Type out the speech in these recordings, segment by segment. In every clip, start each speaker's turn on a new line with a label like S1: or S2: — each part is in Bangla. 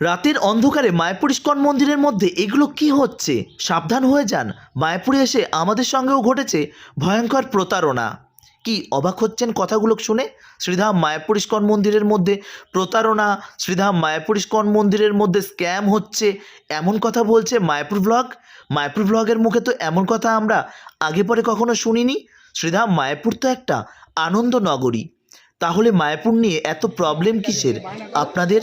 S1: রাতের অন্ধকারে মায়াপুর ইস্কন মন্দিরের মধ্যে এগুলো কি হচ্ছে? সাবধান হয়ে যান। মায়াপুরে এসে আমাদের সঙ্গেও ঘটেছে ভয়ঙ্কর প্রতারণা। কি অবাক হচ্ছেন কথাগুলো শুনে? শ্রীধাম মায়াপুর ইস্কন মন্দিরের মধ্যে প্রতারণা, শ্রীধাম মায়াপুর ইস্কন মন্দিরের মধ্যে স্ক্যাম হচ্ছে, এমন কথা বলছে মায়াপুর ব্লগ? মায়াপুর ব্লগের মুখে তো এমন কথা আমরা আগে পরে কখনো শুনিনি? শ্রীধাম মায়াপুর তো একটা আনন্দ নগরী। তাহলে মায়াপুর নিয়ে এত প্রবলেম কিসের? আপনাদের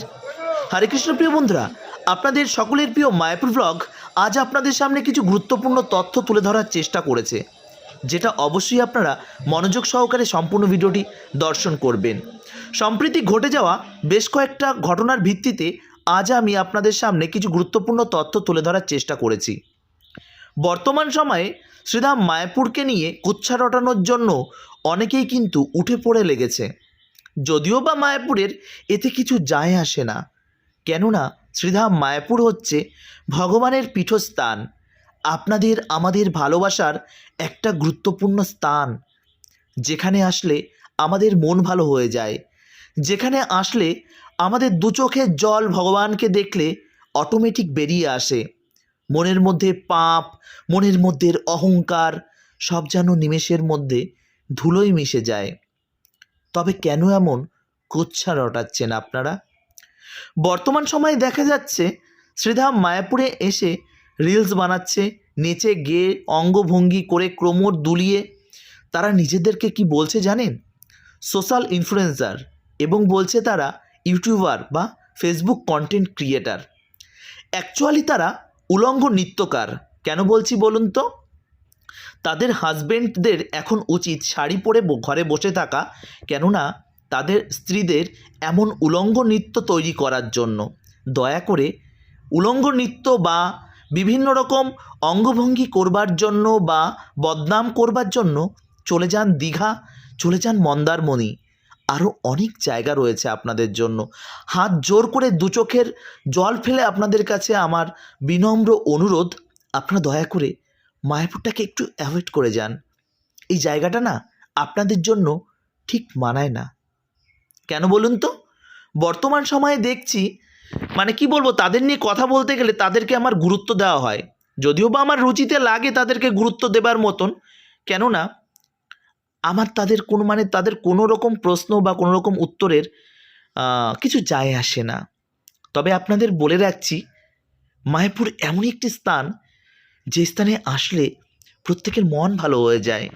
S1: হরে কৃষ্ণ প্রিয় বন্ধুরা, আপনাদের সকলের প্রিয় মায়াপুর ব্লগ আজ আপনাদের সামনে কিছু গুরুত্বপূর্ণ তথ্য তুলে ধরার চেষ্টা করেছে, যেটা অবশ্যই আপনারা মনোযোগ সহকারে সম্পূর্ণ ভিডিওটি দর্শন করবেন। সম্প্রতি ঘটে যাওয়া বেশ কয়েকটা ঘটনার ভিত্তিতে আজ আমি আপনাদের সামনে কিছু গুরুত্বপূর্ণ তথ্য তুলে ধরার চেষ্টা করেছি। বর্তমান সময়ে শ্রীধাম মায়াপুরকে নিয়ে কুচ্ছা রটানোর জন্য অনেকেই কিন্তু উঠে পড়ে লেগেছে, যদিও বা মায়াপুরের এতে কিছু যায় আসে না। কেননা শ্রীধাম মায়াপুর হচ্ছে ভগবানের পীঠস্থান। আপনাদের আমাদের ভালোবাসার একটা গুরুত্বপূর্ণ স্থান। যেখানে আসলে আমাদের মন ভালো হয়ে যায়। যেখানে আসলে আমাদের দু চোখের জল ভগবানকে দেখলে অটোমেটিক বেরিয়ে আসে। মনের মধ্যে পাপ, মনের মধ্যে অহংকার সব যেন নিমেষের মধ্যে ধুলোয় মিশে যায়। তবে কেন এমন? কোচ্ছা রটাচ্ছেন আপনারা? বর্তমান সময়ে দেখা যাচ্ছে শ্রীধাম মায়াপুরে এসে রিলস বানাচ্ছে, নেচে গেয়ে অঙ্গভঙ্গি করে ক্রমর দুলিয়ে। তারা নিজেদেরকে কি বলছে জানেন? সোশ্যাল ইনফ্লুয়েন্সার এবং বলছে তারা ইউটিউবার বা ফেসবুক কন্টেন্ট ক্রিয়েটার অ্যাকচুয়ালি তারা উলঙ্গ নৃত্যকার। কেন বলছি বলুন তো? তাদের হাজবেন্ডদের এখন উচিত শাড়ি পরে ঘরে বসে থাকা। কেননা তাদের স্ত্রীদের এমন উলঙ্গ নৃত্য তৈরি করার জন্য। দয়া করে উলঙ্গ নৃত্য বা বিভিন্ন রকম অঙ্গভঙ্গি করবার জন্য বা বদনাম করবার জন্য চলে যান দীঘা, চলে যান মন্দারমণি। আরও অনেক জায়গা রয়েছে আপনাদের জন্য। হাত জোর করে দু চোখের জল ফেলে আপনাদের কাছে আমার বিনম্র অনুরোধ। আপনারা দয়া করে মায়াপুরটাকে একটু অ্যাভয়েড করে যান। এই জায়গাটা না আপনাদের জন্য ঠিক মানায় না। কেন বলুন তো? বর্তমান সময়ে দেখছি মানে কি বলব, তাদের নিয়ে কথা বলতে গেলে তাদেরকে আমার গুরুত্ব দেওয়া হয়। যদিও বা আমার রুচিতে লাগে তাদেরকে গুরুত্ব দেবার মতন, কেননা আমার তাদের কোনো মানে তাদের কোনো রকম প্রশ্ন বা কোনো রকম উত্তরের কিছু যায় আসে না। তবে আপনাদের বলে রাখছি, মায়াপুর এমন একটি স্থান, যে স্থানে আসলে প্রত্যেকের মন ভালো হয়ে যায়।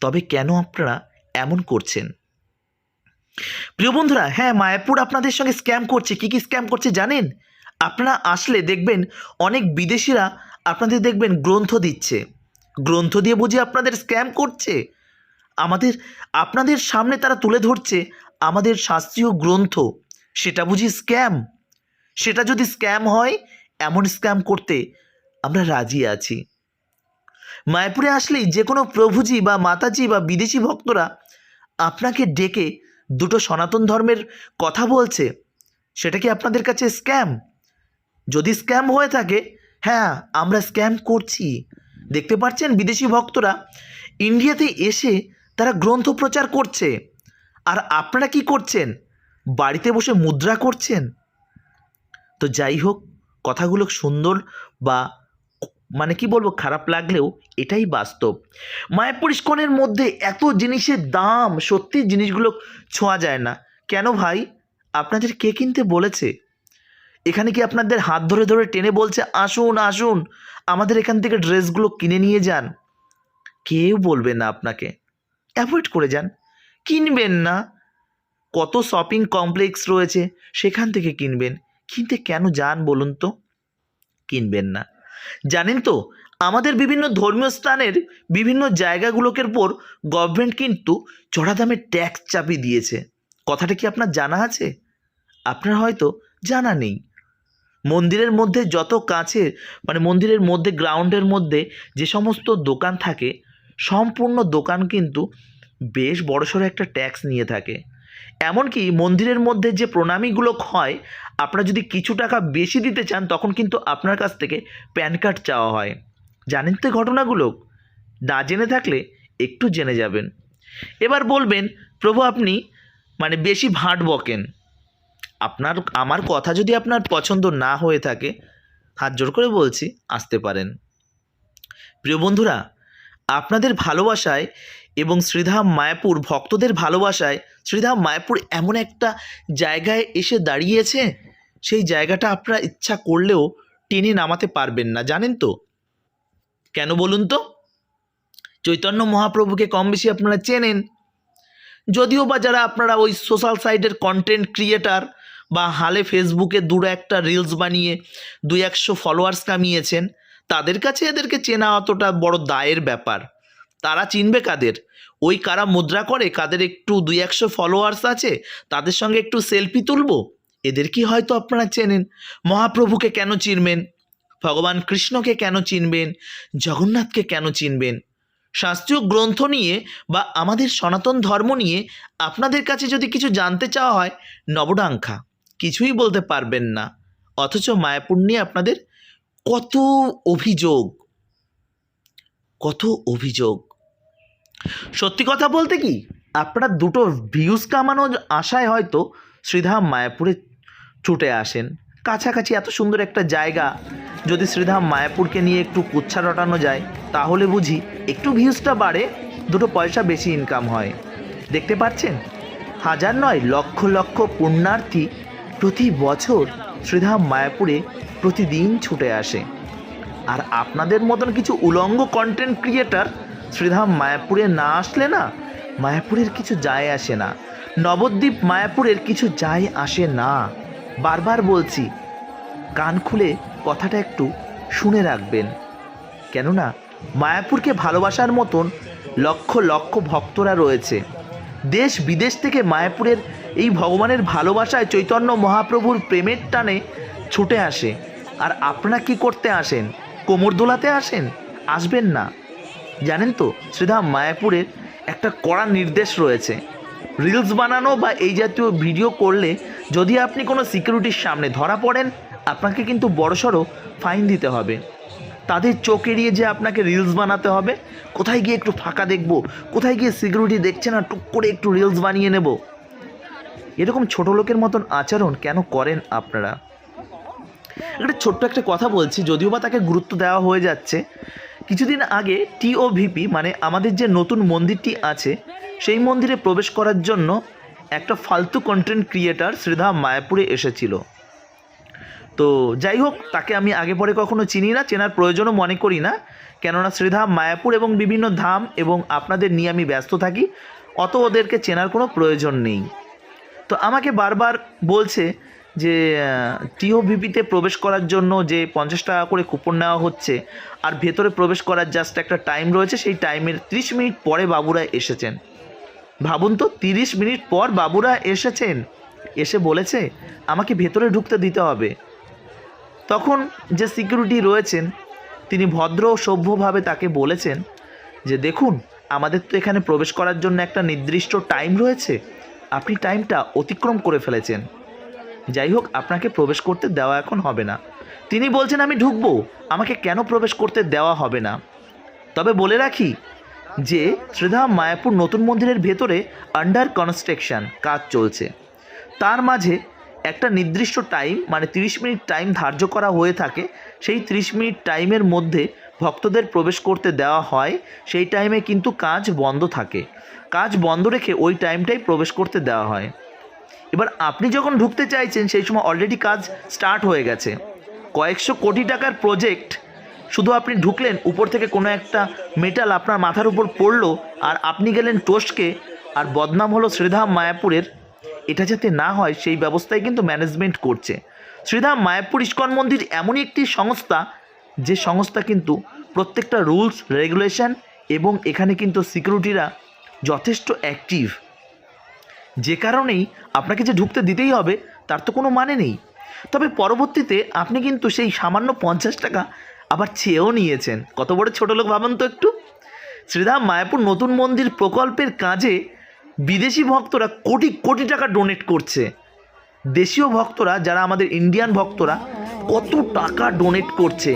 S1: তবে কেন আপনারা এমন করছেন? প্রিয় বন্ধুরা হ্যাঁ মায়াপুর আপনাদের সঙ্গে স্ক্যাম করছে। কি কি স্ক্যাম করছে জানেন? আপনারা আসলে দেখবেন অনেক বিদেশিরা আপনাদের দেখবেন গ্রন্থ দিচ্ছে। গ্রন্থ দিয়ে বুঝি আপনাদের স্ক্যাম করছে? আমাদের, আপনাদের সামনে তারা তুলে ধরছে আমাদের শাস্ত্রীয় গ্রন্থ। সেটা বুঝি স্ক্যাম সেটা যদি স্ক্যাম হয়, এমন স্ক্যাম করতে আমরা রাজি আছি। মায়াপুরে আসলেই যে কোনো প্রভুজি বা মাতাজি বা বিদেশি ভক্তরা আপনাকে ডেকে দুটো সনাতন ধর্মের কথা বলছে, সেটা কি আপনাদের কাছে স্ক্যাম যদি স্ক্যাম হয়ে থাকে হ্যাঁ আমরা স্ক্যাম করছি। দেখতে পাচ্ছেন বিদেশি ভক্তরা, ইন্ডিয়াতে এসে তারা গ্রন্থ প্রচার করছে। আর আপনারা কি করছেন? বাড়িতে বসে মুদ্রা করছেন? তো যাই হোক, কথাগুলো সুন্দর বা মানে কি বলব, খারাপ লাগলেও এটাই বাস্তব। মায়াপুর ইস্কনের মধ্যে এত জিনিসের দাম, সত্যি জিনিসগুলো ছোঁয়া যায় না। কেন ভাই? আপনাদের কে কিনতে বলেছে? এখানে কি আপনাদের হাত ধরে ধরে টেনে বলছে, আসুন আসুন, আমাদের এখান থেকে ড্রেসগুলো কিনে নিয়ে যান কেউ বলবে না আপনাকে। অ্যাভয়েড করে যান। কিনবেন না। কত শপিং কমপ্লেক্স রয়েছে, সেখান থেকে কিনবেন। কিনতে কেন যান বলুন তো? কিনবেন না। জানেন তো, আমাদের বিভিন্ন ধর্মীয় স্থানের বিভিন্ন জায়গাগুলোকের পর গভর্নমেন্ট কিন্তু চড়া দামে ট্যাক্স চাপিয়ে দিয়েছে। কথাটা কি আপনার জানা আছে? আপনার হয়তো জানা নেই। মন্দিরের মধ্যে যত কাছে মানে মন্দিরের মধ্যে গ্রাউন্ডের মধ্যে যে সমস্ত দোকান থাকে, সম্পূর্ণ দোকান কিন্তু বেশ বড়সড় একটা ট্যাক্স নিয়ে থাকে। এমনকি মন্দিরের মধ্যে যে প্রণামীগুলো হয়, আপনারা যদি কিছু টাকা বেশি দিতে চান, তখন কিন্তু আপনার কাছ থেকে প্যান কার্ড চাওয়া হয়। জানেন তো ঘটনাগুলো? না জেনে থাকলে একটু জেনে যাবেন। এবার বলবেন, প্রভু, আপনি মানে বেশি ভাঁট বকেন। আপনার, আমার কথা যদি আপনার পছন্দ না হয়ে থাকে, হাত জোর করে বলছি, আসতে পারেন। প্রিয় বন্ধুরা, আপনাদের ভালোবাসায় এবং শ্রীধাম মায়াপুর ভক্তদের ভালোবাসায় শ্রীধাম মায়াপুর এমন একটা জায়গায় এসে দাঁড়িয়েছে, সেই জায়গাটা আপনারা ইচ্ছা করলেও টেনে নামাতে পারবেন না, জানেন তো? কেন বলুন তো? চৈতন্য মহাপ্রভুকে কম বেশি আপনারা চেনেন। যদিও বা যারা আপনারা ওই সোশ্যাল সাইটের কন্টেন্ট ক্রিয়েটার বা হালে ফেসবুকে দু একটা রিলস বানিয়ে দুই একশো ফলোয়ার্স কামিয়েছেন, তাদের কাছে এদেরকে চেনা অতটা বড় দায়ের ব্যাপার। তারা চিনবে কাদের? ওই কারা মুদ্রা করে, কাদের একটু দুই একশো ফলোয়ার্স আছে, তাদের সঙ্গে একটু সেলফি তুলবো? এদের কি হয়তো আপনারা চেনেন? মহাপ্রভুকে কেন চিনবেন? ভগবান কৃষ্ণকে কেন চিনবেন? জগন্নাথকে কেন চিনবেন? শাস্ত্রীয় গ্রন্থ নিয়ে বা আমাদের সনাতন ধর্ম নিয়ে আপনাদের কাছে যদি কিছু জানতে চাওয়া হয় নবডাঙ্খা কিছুই বলতে পারবেন না। অথচ মায়াপুর নিয়ে আপনাদের কত অভিযোগ কত অভিযোগ। সত্যি কথা বলতে কি, আপনারা দুটো ভিউজ কামানোর আশায় হয়তো শ্রীধাম মায়াপুরে ছুটে আসেন। কাছাকাছি এত সুন্দর একটা জায়গা, যদি শ্রীধাম মায়াপুরকে নিয়ে একটু কুচ্ছা রটানো যায়, তাহলে বুঝি একটু ভিউজটা বাড়ে, দুটো পয়সা বেশি ইনকাম হয়। দেখতে পাচ্ছেন? হাজার নয়, লক্ষ লক্ষ পুণ্যার্থী প্রতি বছর শ্রীধাম মায়াপুরে প্রতিদিন ছুটে আসে। আর আপনাদের মতন কিছু উলঙ্গ কন্টেন্ট ক্রিয়েটার শ্রীধাম মায়াপুরে না আসলে না, মায়াপুরের কিছু যায় আসে না। নবদ্বীপ মায়াপুরের কিছু যায় আসে না। বারবার বলছি, কান খুলে কথাটা একটু শুনে রাখবেন। কেননা, মায়াপুরকে ভালোবাসার মতন লক্ষ লক্ষ ভক্তরা রয়েছে। দেশ বিদেশ থেকে মায়াপুরের এই ভগবানের ভালোবাসায় চৈতন্য মহাপ্রভুর প্রেমের টানে ছুটে আসে। আর আপনারা কি করতে আসেন? কোমর দোলাতে আসেন? আসবেন না। জানেন তো, শ্রীধাম মায়াপুরের একটা কড়া নির্দেশ রয়েছে। রিলস বানানো বা এই জাতীয় ভিডিও করলে যদি আপনি কোনো সিকিউরিটির সামনে ধরা পড়েন, আপনাকে কিন্তু বড়সড় ফাইন দিতে হবে। তাদের চোখ এড়িয়ে যে আপনাকে রিলস বানাতে হবে, কোথায় গিয়ে একটু ফাঁকা দেখব, কোথায় গিয়ে সিকিউরিটি দেখছে না, টুক করে একটু রিলস বানিয়ে নেব। এরকম ছোট লোকের মতন আচরণ কেন করেন আপনারা? একটা ছোট্ট একটা কথা বলছি, যদিও বা তাকে গুরুত্ব দেওয়া হয়ে যাচ্ছে কিছুদিন আগে টিওভিপি মানে আমাদের যে নতুন মন্দিরটি আছে, সেই মন্দিরে প্রবেশ করার জন্য একটা ফালতু কন্টেন্ট ক্রিয়েটার শ্রীধাম মায়াপুরে এসেছিল। তো যাই হোক, তাকে আমি আগে পরে কখনো চিনি না, চেনার প্রয়োজনও মনে করি না। কেননা শ্রীধাম মায়াপুর এবং বিভিন্ন ধাম এবং আপনাদের নিয়ে আমি ব্যস্ত থাকি, অত ওদেরকে চেনার কোনো প্রয়োজন নেই। তো আমাকে বারবার বলছে যে টিওভিপিতে প্রবেশ করার জন্য যে পঞ্চাশ টাকা করে কুপন নেওয়া হচ্ছে, আর ভেতরে প্রবেশ করার জাস্ট একটা টাইম রয়েছে, সেই টাইমের ত্রিশ মিনিট পরে বাবুরা এসেছেন। ভাবুন তো, তিরিশ মিনিট পর বাবুরা এসেছেন। এসে বলেছে, আমাকে ভেতরে ঢুকতে দিতে হবে। তখন যে সিকিউরিটি রয়েছেন, তিনি ভদ্র ও সভ্যভাবে তাকে বলেছেন যে, দেখুন, আমাদের তো এখানে প্রবেশ করার জন্য একটা নির্দিষ্ট টাইম রয়েছে। আপনি টাইমটা অতিক্রম করে ফেলেছেন। যাই হোক, আপনাকে প্রবেশ করতে দেওয়া এখন হবে না। তিনি বলছেন, আমি ঢুকবো। আমাকে কেন প্রবেশ করতে দেওয়া হবে না? তবে বলে রাখি যে শ্রীধাম মায়াপুর নতুন মন্দিরের ভেতরে আন্ডার কনস্ট্রাকশন কাজ চলছে। তার মাঝে একটা নির্দিষ্ট টাইম মানে তিরিশ মিনিট টাইম ধার্য করা হয়ে থাকে। সেই তিরিশ মিনিট টাইমের মধ্যে ভক্তদের প্রবেশ করতে দেওয়া হয়। সেই টাইমে কিন্তু কাজ বন্ধ থাকে। কাজ বন্ধ রেখে ওই টাইমটাই প্রবেশ করতে দেওয়া হয়। এবার আপনি যখন ঢুকতে চাইছেন, সেই সময় অলরেডি কাজ স্টার্ট হয়ে গেছে। কয়েকশো কোটি টাকার প্রজেক্ট শুধু আপনি ঢুকলেন, উপর থেকে কোনো একটা মেটাল আপনার মাথার উপর পড়ল আর আপনি গেলেন টোস্টকে, আর বদনাম হলো শ্রীধাম মায়াপুরের। এটা যাতে না হয়, সেই ব্যবস্থায় কিন্তু ম্যানেজমেন্ট করছে। শ্রীধাম মায়াপুর ইস্কন মন্দির এমনই একটি সংস্থা, যে সংস্থা কিন্তু প্রত্যেকটা রুলস রেগুলেশন এবং এখানে কিন্তু সিকিউরিটিরা যথেষ্ট অ্যাক্টিভ যে কারণেই আপনাকে যে ঢুকতে দিতেই হবে, তার তো কোনো মানে নেই। তবে পরবর্তীতে আপনি কিন্তু সেই সামান্য পঞ্চাশ টাকা আবার চেয়েও নিয়েছেন। কত বড় ছোটো লোক ভাবেন তো একটু। শ্রীধাম মায়াপুর নতুন মন্দির প্রকল্পের কাজে বিদেশি ভক্তরা কোটি কোটি টাকা ডোনেট করছে। দেশীয় ভক্তরা, যারা আমাদের ইন্ডিয়ান ভক্তরা, কত টাকা ডোনেট করছে,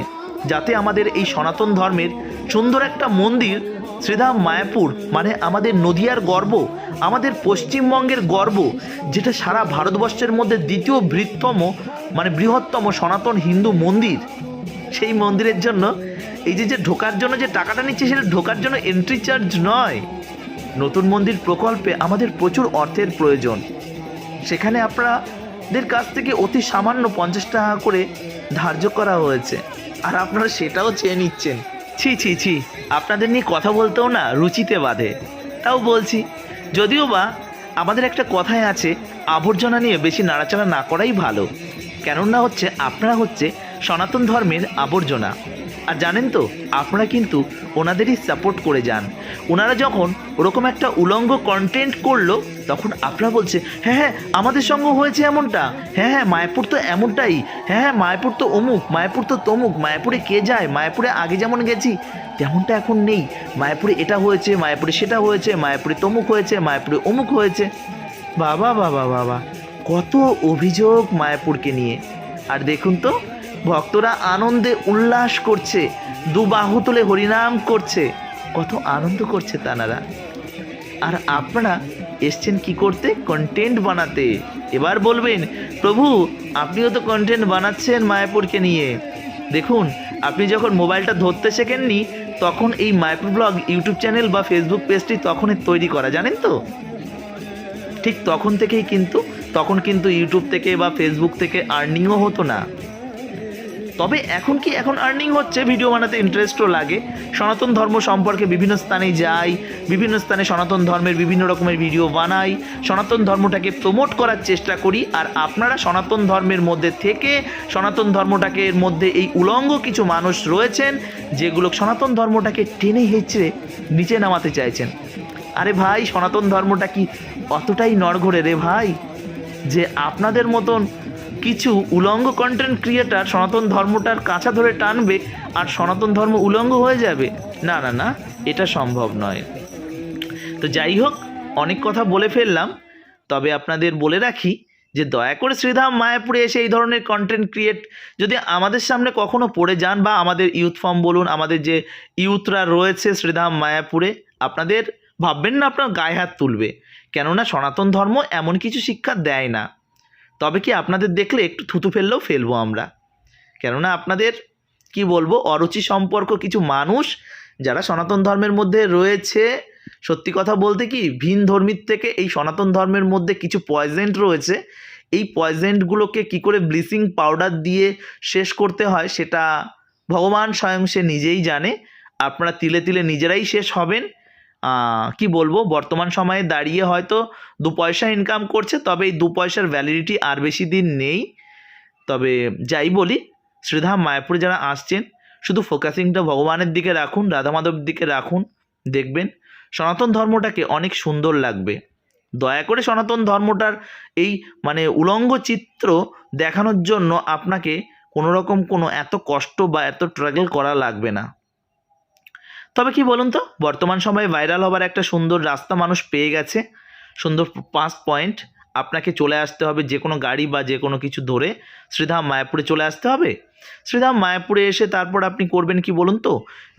S1: যাতে আমাদের এই সনাতন ধর্মের সুন্দর একটা মন্দির শ্রীধাম মায়াপুর মানে আমাদের নদিয়ার গর্ব, আমাদের পশ্চিমবঙ্গের গর্ব, যেটা সারা ভারতবর্ষের মধ্যে দ্বিতীয় বৃহত্তম মানে বৃহত্তম সনাতন হিন্দু মন্দির। সেই মন্দিরের জন্য, এই যে যে ঢোকার জন্য যে টাকাটা নিচ্ছে, সেটা ঢোকার জন্য এন্ট্রি চার্জ নয়। নতুন মন্দির প্রকল্পে আমাদের প্রচুর অর্থের প্রয়োজন। সেখানে আপনাদের কাছ থেকে অতি সামান্য পঞ্চাশ টাকা করে ধার্য করা হয়েছে। আর আপনারা সেটাও চেয়ে নিচ্ছেন। ছি ছি ছি। আপনাদের নিয়ে কথা বলতেও না রুচিতে বাঁধে। তাও বলছি, যদিও বা আমাদের একটা কথাই আছে, আবর্জনা নিয়ে বেশি নাড়াচাড়া না করাই ভালো। কেননা হচ্ছে, আপনারা হচ্ছে সনাতন ধর্মের আবর্জনা। আর জানেন তো, আপনারা কিন্তু ওনাদেরই সাপোর্ট করে যান। ওনারা যখন ওরকম একটা উলঙ্গ কন্টেন্ট করল, তখন আপনারা বলছে হ্যাঁ হ্যাঁ আমাদের সঙ্গে হয়েছে এমনটা। হ্যাঁ হ্যাঁ মায়াপুর তো এমনটাই। হ্যাঁ হ্যাঁ মায়াপুর তো অমুক, মায়াপুর তো তমুক, মায়াপুরে কে যায়, মায়াপুরে আগে যেমন গেছি, তেমনটা এখন নেই। মায়াপুরে এটা হয়েছে, মায়াপুরে সেটা হয়েছে, মায়াপুরে তমুক হয়েছে, মায়াপুরে অমুক হয়েছে। বাবা বাবা বাবা, কত অভিযোগ মায়াপুরকে নিয়ে। আর দেখুন তো ভক্তরা আনন্দে উল্লাস করছে দু বাহু তুলে হরিনাম করছে। কত আনন্দ করছে তানারা। আর আপনারা এসছেন কি করতে? কন্টেন্ট বানাতে। এবার বলবেন, প্রভু, আপনিও তো কন্টেন্ট বানাচ্ছেন মায়াপুরকে নিয়ে। দেখুন, আপনি যখন মোবাইলটা ধরতে শেখেননি, তখন এই মায়াপুর ব্লগ ইউটিউব চ্যানেল বা ফেসবুক পেজটি তখনই তৈরি করা, জানেন তো? ঠিক তখন থেকেই কিন্তু, তখন কিন্তু ইউটিউব থেকে বা ফেসবুক থেকে আর্নিংও হতো না। তবে এখন কি এখন আর্নিং হচ্ছে? ভিডিও বানাতে ইন্টারেস্টও লাগে। সনাতন ধর্ম সম্পর্কে বিভিন্ন স্থানে যাই, বিভিন্ন স্থানে সনাতন ধর্মের বিভিন্ন রকমের ভিডিও বানাই, সনাতন ধর্মটাকে প্রমোট করার চেষ্টা করি, আর আপনারা সনাতন ধর্মের মধ্যে থেকে সনাতন ধর্মটাকে এর মধ্যে এই উলঙ্গ কিছু মানুষ রয়েছেন, যেগুলো সনাতন ধর্মটাকে টেনে হেঁচড়ে নিচে নামাতে চাইছেন। আরে ভাই, সনাতন ধর্মটা কি অতটাই নড়ঘড়ে রে ভাই? যে আপনাদের মতন কিছু উলঙ্গ কন্টেন্ট ক্রিয়েটার সনাতন ধর্মটার কাঁচা ধরে টানবে আর সনাতন ধর্ম উলঙ্গ হয়ে যাবে। না না না, এটা সম্ভব নয়। তো যাই হোক, অনেক কথা বলে ফেললাম, তবে আপনাদের বলে রাখি যে দয়া করে শ্রীধাম মায়াপুরে এসে এই ধরনের কন্টেন্ট ক্রিয়েট যদি আমাদের সামনে কখনো পড়ে যান বা আমাদের ইউথ ফর্ম বলুন, আমাদের যে ইউথরা রয়েছে শ্রীধাম মায়াপুরে, আপনাদের ভাববেন না আপনার গায়ে হাত তুলবে। কেননা সনাতন ধর্ম এমন কিছু শিক্ষা দেয় না। তবে কি আপনাদের দেখলে একটু থুতু ফেললেও ফেলব আমরা? কেননা আপনাদের, কি বলব, অরুচি সম্পর্ক কিছু মানুষ যারা সনাতন ধর্মের মধ্যে রয়েছে, সত্যি কথা বলতে কি, ভিন ধর্মীর থেকে এই সনাতন ধর্মের মধ্যে কিছু পয়জেন্ট রয়েছে, এই পয়জেন্টগুলোকে কি করে ব্লিচিং পাউডার দিয়ে শেষ করতে হয় সেটা ভগবান স্বয়ং সে নিজেই জানে। আপনারা তিলে তিলে নিজেরাই শেষ হবেন। কি বলব? বর্তমান সময়ে দাঁড়িয়ে হয়তো দু পয়সা ইনকাম করছে, তবে এই দু পয়সার ভ্যালিডিটি আর বেশি দিন নেই। তবে যাই বলি শ্রীধাম মায়াপুরে যারা আসছেন, শুধু ফোকাসিংটা ভগবানের দিকে রাখুন, রাধা মাধবের দিকে রাখুন, দেখবেন সনাতন ধর্মটাকে অনেক সুন্দর লাগবে। দয়া করে সনাতন ধর্মটার এই মানে উলঙ্গ চিত্র দেখানোর জন্য আপনাকে কোনো রকম কোনো এত কষ্ট বা এত ট্রাগল করা লাগবে না। তবে কি বলুন তো, বর্তমান সময়ে ভাইরাল হবার একটা সুন্দর রাস্তা মানুষ পেয়ে গেছে। সুন্দর পাঁচ পয়েন্ট আপনাকে চলে আসতে হবে যে কোনো গাড়ি বা যে কোনো কিছু ধরে শ্রীধাম মায়াপুরে চলে আসতে হবে। শ্রীধাম মায়াপুরে এসে তারপর আপনি করবেন কি বলুন তো,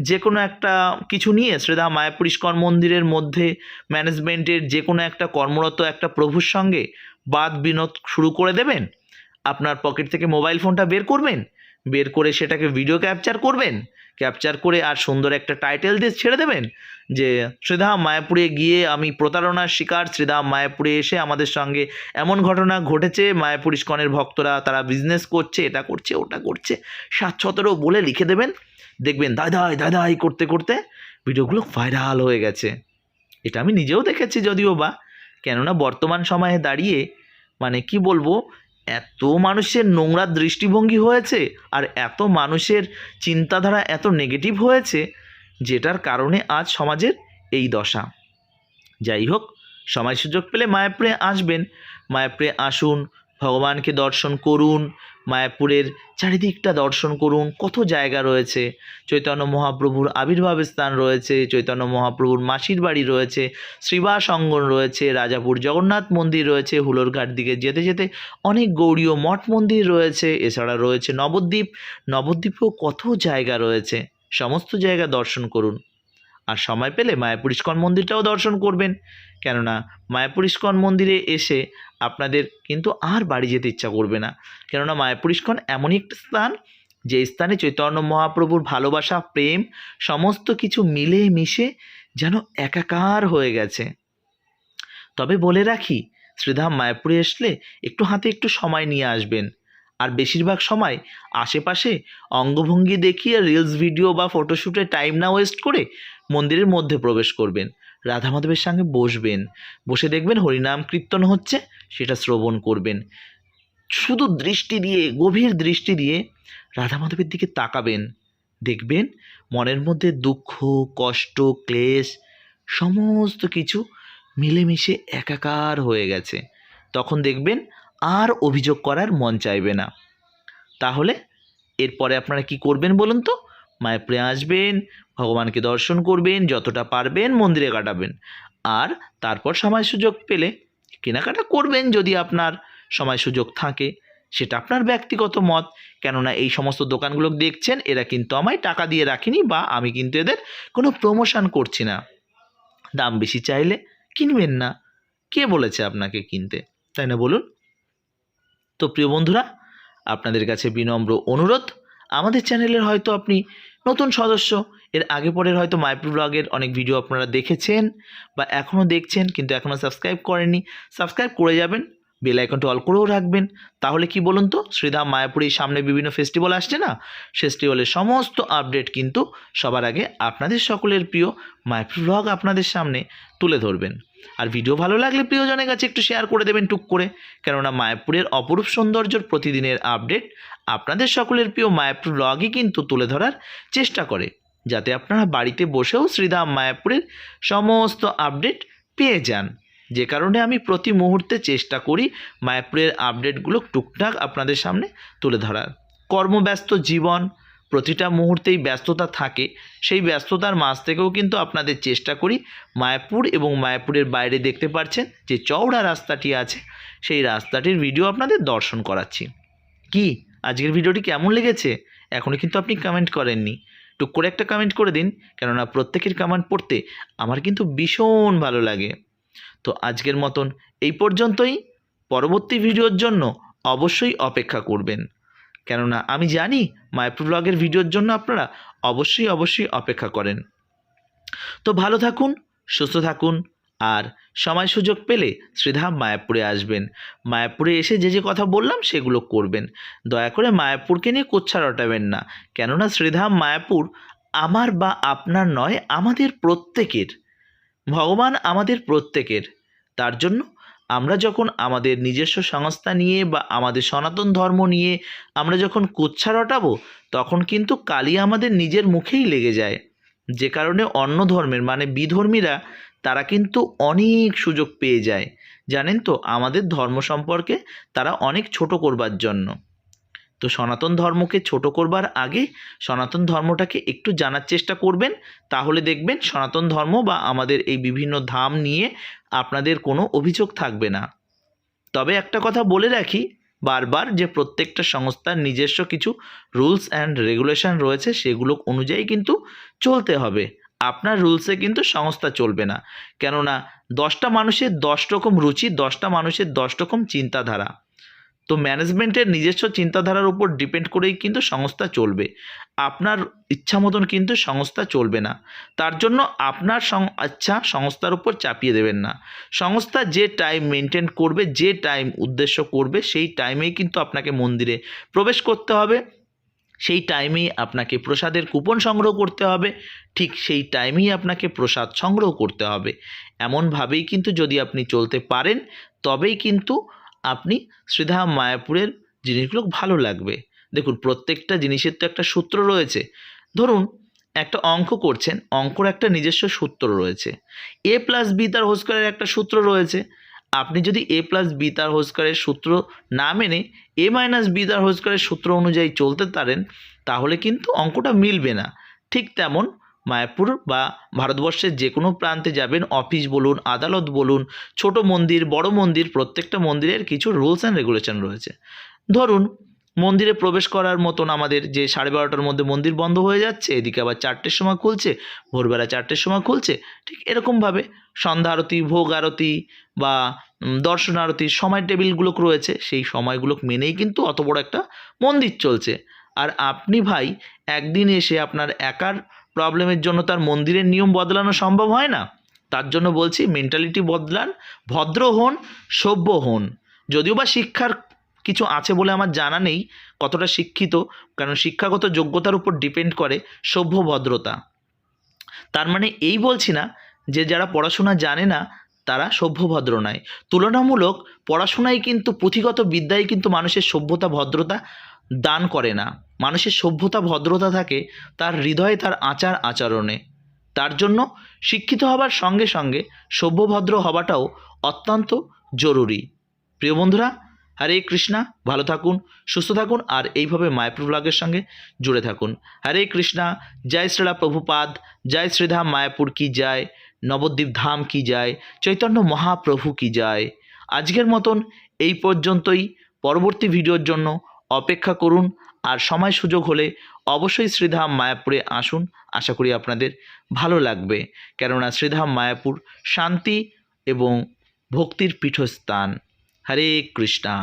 S1: যে কোনো একটা কিছু নিয়ে শ্রীধাম মায়াপুর ইস্কন মন্দিরের মধ্যে ম্যানেজমেন্টের যে কোনো একটা কর্মরত একটা প্রভুর সঙ্গে বাদ বিনোদ শুরু করে দেবেন। আপনার পকেট থেকে মোবাইল ফোনটা বের করবেন, বের করে সেটাকে ভিডিও ক্যাপচার করবেন ক্যাপচার করে আর সুন্দর একটা টাইটেল দিয়ে ছেড়ে দেবেন যে শ্রীধাম মায়াপুরে গিয়ে আমি প্রতারণার শিকার। শ্রীধাম মায়াপুরে এসে আমাদের সঙ্গে এমন ঘটনা ঘটেছে, মায়াপুর ইস্কনের ভক্তরা তারা বিজনেস করছে, এটা করছে, ওটা করছে। সাত সতেরো বলে লিখে দেবেন। দেখবেন দাদাই দাদাই করতে করতে ভিডিওগুলো ভাইরাল হয়ে গেছে। এটা আমি নিজেও দেখেছি যদিও বা। কেননা বর্তমান সময়ে দাঁড়িয়ে মানে কি বলব এত মানুষের নোংরা দৃষ্টিভঙ্গি হয়েছে আর এত মানুষের চিন্তাধারা এত নেগেটিভ হয়েছে, যেটার কারণে আজ সমাজের এই দশা। যাই হোক, সময় সুযোগ পেলে মায়াপ্রে আসবেন। মায়াপ্রে আসুন, ভগবানকে দর্শন করুন মায়াপুরের চারিদিকটা দর্শন করুন, কত জায়গা রয়েছে। চৈতন্য মহাপ্রভুর আবির্ভাব স্থান রয়েছে, চৈতন্য মহাপ্রভুর মাসির বাড়ি রয়েছে শ্রীবাস অঙ্গন রয়েছে, রাজাপুর জগন্নাথ মন্দির রয়েছে, হুলোরঘাট দিকে যেতে যেতে অনেক গৌড়ীয় মঠ মন্দির রয়েছে, এছাড়া রয়েছে নবদ্বীপ। নবদ্বীপেও কত জায়গা রয়েছে, সমস্ত জায়গা দর্শন করুন। আর সময় পেলে মায়াপুর ইস্কন মন্দিরটাও দর্শন করবেন। কেননা মায়াপুর ইস্কন মন্দিরে এসে আপনাদের কিন্তু আর বাড়ি যেতে ইচ্ছা করবে না। কেননা মায়াপুর এমনই একটা স্থান, যে স্থানে চৈতন্য মহাপ্রভুর ভালোবাসা, প্রেম, সমস্ত কিছু মিলে মিশে যেন একাকার হয়ে গেছে। তবে বলে রাখি, শ্রীধাম মায়াপুরে আসলে একটু হাতে একটু সময় নিয়ে আসবেন। আর বেশিরভাগ সময় আশেপাশে অঙ্গভঙ্গি দেখিয়ে রিলস ভিডিও বা ফটোশ্যুটে টাইম না ওয়েস্ট করে মন্দিরের মধ্যে প্রবেশ করবেন। রাধা মাধবের সঙ্গে বসবেন। বসে দেখবেন হরিনাম কীর্তন হচ্ছে, সেটা শ্রবণ করবেন। শুধু দৃষ্টি দিয়ে, গভীর দৃষ্টি দিয়ে রাধা মাধবের দিকে তাকাবেন। দেখবেন মনের মধ্যে দুঃখ, কষ্ট, ক্লেশ, সমস্ত কিছু মিলেমিশে একাকার হয়ে গেছে। তখন দেখবেন আর অভিযোগ করার মন চাইবে না। তাহলে এরপরে আপনারা কি করবেন বলুন তো? মায়াপুরে আসবেন, ভগবানকে দর্শন করবেন, যতটা পারবেন মন্দিরে কাটাবেন। আর তারপর সময় সুযোগ পেলে কেনাকাটা করবেন যদি আপনার সময় সুযোগ থাকে। সেটা আপনার ব্যক্তিগত মত। কেননা এই সমস্ত দোকানগুলো দেখছেন, এরা কিন্তু আমায় টাকা দিয়ে রাখিনি বা আমি কিন্তু এদের কোনো প্রমোশন করছি না। দাম বেশি চাইলে কিনবেন না। কে বলেছে আপনাকে কিনতে? তাই না বলুন? তো প্রিয় বন্ধুরা, আপনাদের কাছে বিনম্র অনুরোধ। আমাদের চ্যানেলের হয়তো আপনি নতুন সদস্য। এর আগে পরের হয়তো মাইপুর ব্লগের অনেক ভিডিও আপনারা দেখেছেন বা এখনও দেখছেন, কিন্তু এখনও সাবস্ক্রাইব করেননি। সাবস্ক্রাইব করে যাবেন বেল আইকনটা অল করেও রাখবেন। তাহলে কি বলুন তো শ্রীধাম মায়াপুরের সামনে বিভিন্ন ফেস্টিভ্যাল আসছে না? ফেস্টিভ্যালের সমস্ত আপডেট কিন্তু সবার আগে আপনাদের সকলের প্রিয় মায়াপুর ব্লগ আপনাদের সামনে তুলে ধরবেন। আর ভিডিও ভালো লাগলে প্রিয়জনের কাছে একটু শেয়ার করে দেবেন টুক করে। কেননা মায়াপুরের অপরূপ সৌন্দর্যর প্রতিদিনের আপডেট আপনাদের সকলের প্রিয় মায়াপুর ব্লগই কিন্তু তুলে ধরার চেষ্টা করে, যাতে আপনারা বাড়িতে বসেও শ্রীধাম মায়াপুরের সমস্ত আপডেট পেয়ে যান। যে কারণে আমি প্রতি মুহূর্তে চেষ্টা করি মায়াপুরের আপডেটগুলো টুকটাক আপনাদের সামনে তুলে ধরার। কর্মব্যস্ত জীবন, প্রতিটা মুহূর্তেই ব্যস্ততা থাকে, সেই ব্যস্ততার মাঝ থেকেও কিন্তু আপনাদের চেষ্টা করি মায়াপুর এবং মায়াপুরের বাইরে দেখতে পাচ্ছেন যে চওড়া রাস্তাটি আছে, সেই রাস্তাটির ভিডিও আপনাদের দর্শন করাচ্ছি। কি? আজকের ভিডিওটি কেমন লেগেছে এখনও কিন্তু আপনি কমেন্ট করেননি। টুক করে একটা কমেন্ট করে দিন, কেননা প্রত্যেকের কমেন্ট পড়তে আমার কিন্তু ভীষণ ভালো লাগে। তো আজকের মতন এই পর্যন্তই। পরবর্তী ভিডিওর জন্য অবশ্যই অপেক্ষা করবেন। কেননা আমি জানি মায়াপুর ব্লগের ভিডিওর জন্য আপনারা অবশ্যই অবশ্যই অপেক্ষা করেন। তো ভালো থাকুন, সুস্থ থাকুন আর সময় সুযোগ পেলে শ্রীধাম মায়াপুরে আসবেন। মায়াপুরে এসে যে যে কথা বললাম সেগুলো করবেন। দয়া করে মায়াপুরকে নিয়ে কোচ্ছা রটাবেন না। কেননা শ্রীধাম মায়াপুর আমার বা আপনার নয়, আমাদের প্রত্যেকের। ভগবান আমাদের প্রত্যেকের। তার জন্য আমরা যখন আমাদের নিজস্ব সংস্থা নিয়ে বা আমাদের সনাতন ধর্ম নিয়ে আমরা যখন কুচ্ছা রটাবো তখন কিন্তু কালি আমাদের নিজের মুখেই লেগে যায়। যে কারণে অন্য ধর্মের মানে বিধর্মীরা তারা কিন্তু অনেক সুযোগ পেয়ে যায়। জানেন তো, আমাদের ধর্ম সম্পর্কে তারা অনেক ছোট করবার জন্য। তো সনাতন ধর্মকে ছোট করবার আগে সনাতন ধর্মটাকে একটু জানার চেষ্টা করবেন, তাহলে দেখবেন সনাতন ধর্ম বা আমাদের এই বিভিন্ন ধাম নিয়ে আপনাদের কোনো অভিযোগ থাকবে না। তবে একটা কথা বলে রাখি, বারবার যে প্রত্যেকটা সংস্থার নিজস্ব কিছু রুলস অ্যান্ড রেগুলেশন রয়েছে, সেগুলো অনুযায়ী কিন্তু চলতে হবে। আপনার রুলসে কিন্তু সংস্থা চলবে না। কেননা, দশটা মানুষের দশ রকম রুচি, দশটা মানুষের দশ রকম চিন্তাধারা। তো ম্যানেজমেন্টের নিজস্ব চিন্তাধারার উপর ডিপেন্ড করেই কিন্তু সংস্থা চলবে। আপনার ইচ্ছা মতন কিন্তু সংস্থা চলবে না। তার জন্য আপনার সং, ইচ্ছা সংস্থার উপর চাপিয়ে দেবেন না। সংস্থা যে টাইম মেনটেন করবে, যে টাইম উদ্দেশ্য করবে, সেই টাইমেই কিন্তু আপনাকে মন্দিরে প্রবেশ করতে হবে। সেই টাইমেই আপনাকে প্রসাদের কুপন সংগ্রহ করতে হবে, ঠিক সেই টাইমেই আপনাকে প্রসাদ সংগ্রহ করতে হবে। এমনভাবেই কিন্তু যদি আপনি চলতে পারেন, তবেই কিন্তু আপনি শ্রীধাম মায়াপুরের জিনিসগুলো ভালো লাগবে। দেখুন, প্রত্যেকটা জিনিসের তো একটা সূত্র রয়েছে। ধরুন, একটা অঙ্ক করছেন, অঙ্কর একটা নিজস্ব সূত্র রয়েছে। এ প্লাস বি তার হোস্কারের একটা সূত্র রয়েছে। আপনি যদি এ প্লাস বি তার হোস্কারের সূত্র না মেনে এ মাইনাস বি তার হোস্কারের সূত্র অনুযায়ী চলতে পারেন, তাহলে কিন্তু অঙ্কটা মিলবে না। ঠিক তেমন মায়াপুর বা ভারতবর্ষের যে কোনো প্রান্তে যাবেন অফিস বলুন, আদালত বলুন, ছোট মন্দির, বড় মন্দির, প্রত্যেকটা মন্দিরের কিছু রুলস অ্যান্ড রেগুলেশন রয়েছে। ধরুন মন্দিরে প্রবেশ করার মতন আমাদের যে সাড়ে বারোটার মধ্যে মন্দির বন্ধ হয়ে যাচ্ছে, এদিকে আবার চারটের সময় খুলছে, ভোরবেলা চারটের সময় খুলছে, ঠিক এরকমভাবে সন্ধ্যা আরতি, ভোগ আরতি বা দর্শন আরতি সময় টেবিলগুলো রয়েছে, সেই সময়গুলো মেনেই কিন্তু অত বড় একটা মন্দির চলছে। আর আপনি ভাই, একদিন এসে আপনার একার প্রবলেমের জন্য তার মন্দিরের নিয়ম বদলানো সম্ভব হয় না? তার জন্য বলছি মেন্টালিটি বদলান, ভদ্র হন, সভ্য হন। যদিও বা শিক্ষার কিছু আছে বলে আমার জানা নেই কতটা শিক্ষিত, কারণ শিক্ষাগত যোগ্যতার উপর ডিপেন্ড করে সভ্য ভদ্রতা। তার মানে এই বলছি না যে যারা পড়াশোনা জানে না, তারা সভ্য ভদ্র নয়। তুলনামূলক পড়াশোনায় কিন্তু, পুঁথিগত বিদ্যায় কিন্তু মানুষের সভ্যতা, ভদ্রতা দান করে না। মানুষের সভ্যতা, ভদ্রতা থাকে তার হৃদয়ে, তার আচার, আচরণে। তার জন্য শিক্ষিত হবার সঙ্গে সঙ্গে সভ্যভদ্র হওয়াটাও অত্যন্ত জরুরি। প্রিয় বন্ধুরা হরে কৃষ্ণা, ভালো থাকুন, সুস্থ থাকুন আর এইভাবে মায়াপুর ব্লগের সঙ্গে জুড়ে থাকুন। হরে কৃষ্ণা, জয় শ্রীলা প্রভুপাদ, জয় শ্রীধাম মায়াপুর কি যায়, নবদ্বীপ ধাম কি যায়, চৈতন্য মহাপ্রভু কি যায়। আজকের মতন এই পর্যন্তই। পরবর্তী ভিডিওর জন্য অপেক্ষা করুন আর সময় সুযোগ হলে অবশ্যই শ্রীধাম মায়াপুরে আসুন। আশা করি আপনাদের ভালো লাগবে। কেননা শ্রীধাম মায়াপুর শান্তি এবং ভক্তির পীঠস্থান। হরে কৃষ্ণা